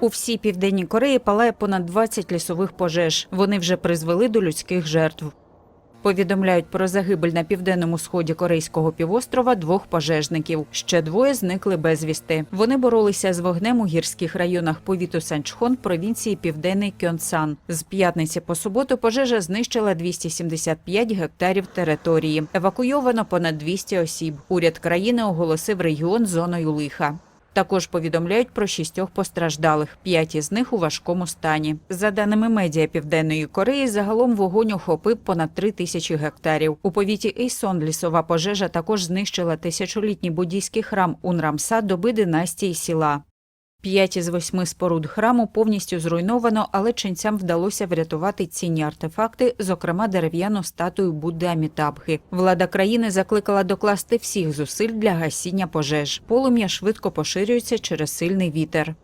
У всій південній Кореї палає понад 20 лісових пожеж. Вони вже призвели до людських жертв. Повідомляють про загибель на південному сході корейського півострова двох пожежників. Ще двоє зникли безвісти. Вони боролися з вогнем у гірських районах повіту Санчхон провінції Південний Кьонсан. З п'ятниці по суботу пожежа знищила 275 гектарів території. Евакуйовано понад 200 осіб. Уряд країни оголосив регіон зоною лиха. Також повідомляють про шістьох постраждалих. П'ять із них у важкому стані. За даними медіа Південної Кореї, загалом вогонь охопив понад три тисячі гектарів. У повіті Ейсон лісова пожежа також знищила тисячолітній буддійський храм Унрамса доби династії сіла. П'ять із восьми споруд храму повністю зруйновано, але ченцям вдалося врятувати цінні артефакти, зокрема дерев'яну статую Будди Амітабхи. Влада країни закликала докласти всіх зусиль для гасіння пожеж. Полум'я швидко поширюється через сильний вітер.